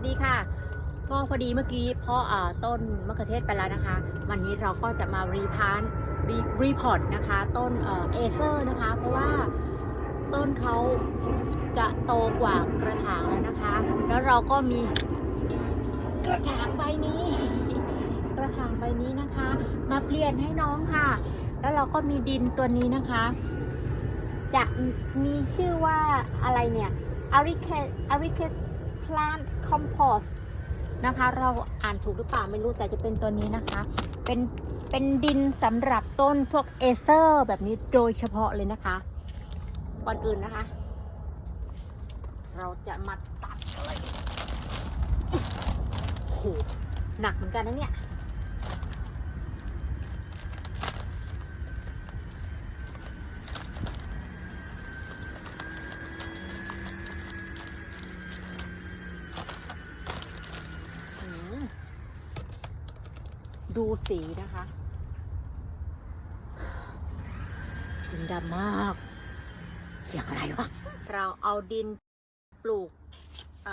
วัสดีค่ะก็พอดีเมื่อกี้เพาะอ่าต้นมะเขือเทศไปแล้วนะคะ วันนี้เราก็จะมารีพานรีรีพอร์ตนะคะ ต้นเอเซอร์นะคะ เพราะว่าต้นเขาจะโตกว่ากระถางแล้วนะคะ แล้วเราก็มีกระถางใบนี้ กระถางใบนี้นะคะ มาเปลี่ยนให้น้องค่ะ แล้วเราก็มีดินตัวนี้นะคะ จะมีชื่อว่าอะไรเนี่ย a r i c a a r i c a plant compost นะคะ เราอ่านถูกหรือเปล่าไม่รู้แต่จะเป็นตัวนี้นะคะ เป็นเป็นดินสำหรับต้นพวกเอเซอร์แบบนี้โดยเฉพาะเลยนะคะ ก่อนอื่นนะคะ เราจะมาตัดเลยโอ้โหหนักเหมือนกันนะเนี่ย อืม ดูสีนะคะดินดำมาก เสียงอะไรวะ เราเอาดินปลูกอ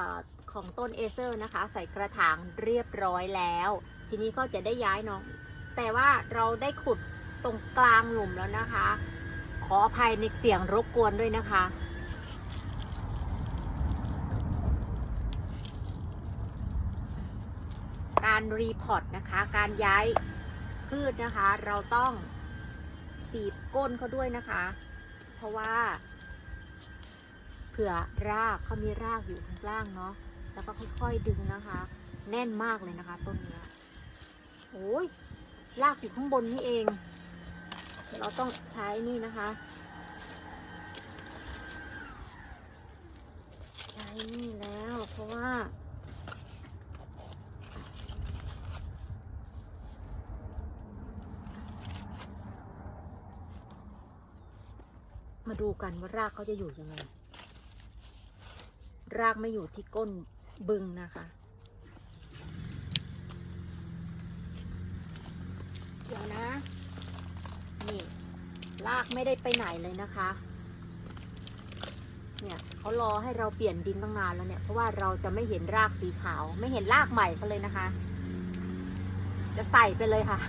ของต้นเอเซอร์นะคะ ใส่กระถางเรียบร้อยแล้ว ทีนี้ก็จะได้ย้ายเนาะแต่ว่าเราได้ขุดตรงกลางหลุมแล้วนะคะ ขออภัยในเสียงรบกวนด้วยนะคะ การรีพอร์ตนะคะ การย้ายพืชนะคะ เราต้องปีบก้นเขาด้วยนะคะ เพราะว่าเผื่อรากเขามีรากอยู่ข้างล่างเนาะแล้วก็ค่อยๆดึงนะคะ แน่นมากเลยนะคะ ต้นนี้โอ้ยรากอยู่ข้างบนนี่เอง เราต้องใช้นี่นะคะ ใช้นี่แล้วเพราะว่า มาดูกันว่ารากเขาจะอยู่ยังไง รากไม่อยู่ที่ก้นบึงนะคะเดี๋ยวนะ นี่รากไม่ได้ไปไหนเลยนะคะ เนี่ยเขารอให้เราเปลี่ยนดินตั้งนานแล้วเนี่ย เพราะว่าเราจะไม่เห็นรากสีขาว ไม่เห็นรากใหม่เขาเลยนะคะ จะใส่ไปเลยค่ะ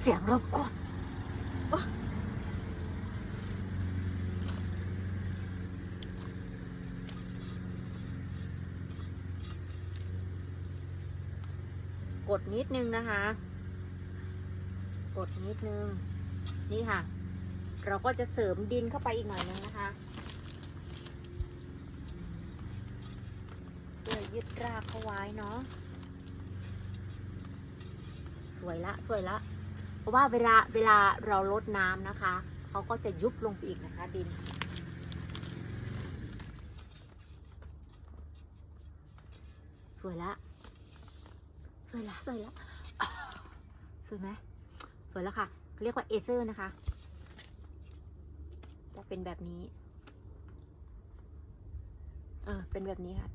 เสียงรบกวน กดนิดนึงนะคะ กดนิดนึง นี่ค่ะ เราก็จะเสริมดินเข้าไปอีกหน่อยนึงนะคะเพื่อยึดรากเข้าไว้เนาะสวยละสวยละ เพราะว่าเวลาเวลาเราลดน้ำนะคะเขาก็จะยุบลงไปอีกนะคะ ดินสวยละ วยละสวยละสวยไหมสวยแล้วค่ะเขาเรียกว่าเอเซอร์นะคะ จะเป็นแบบนี้ เออ เป็นแบบนี้ค่ะ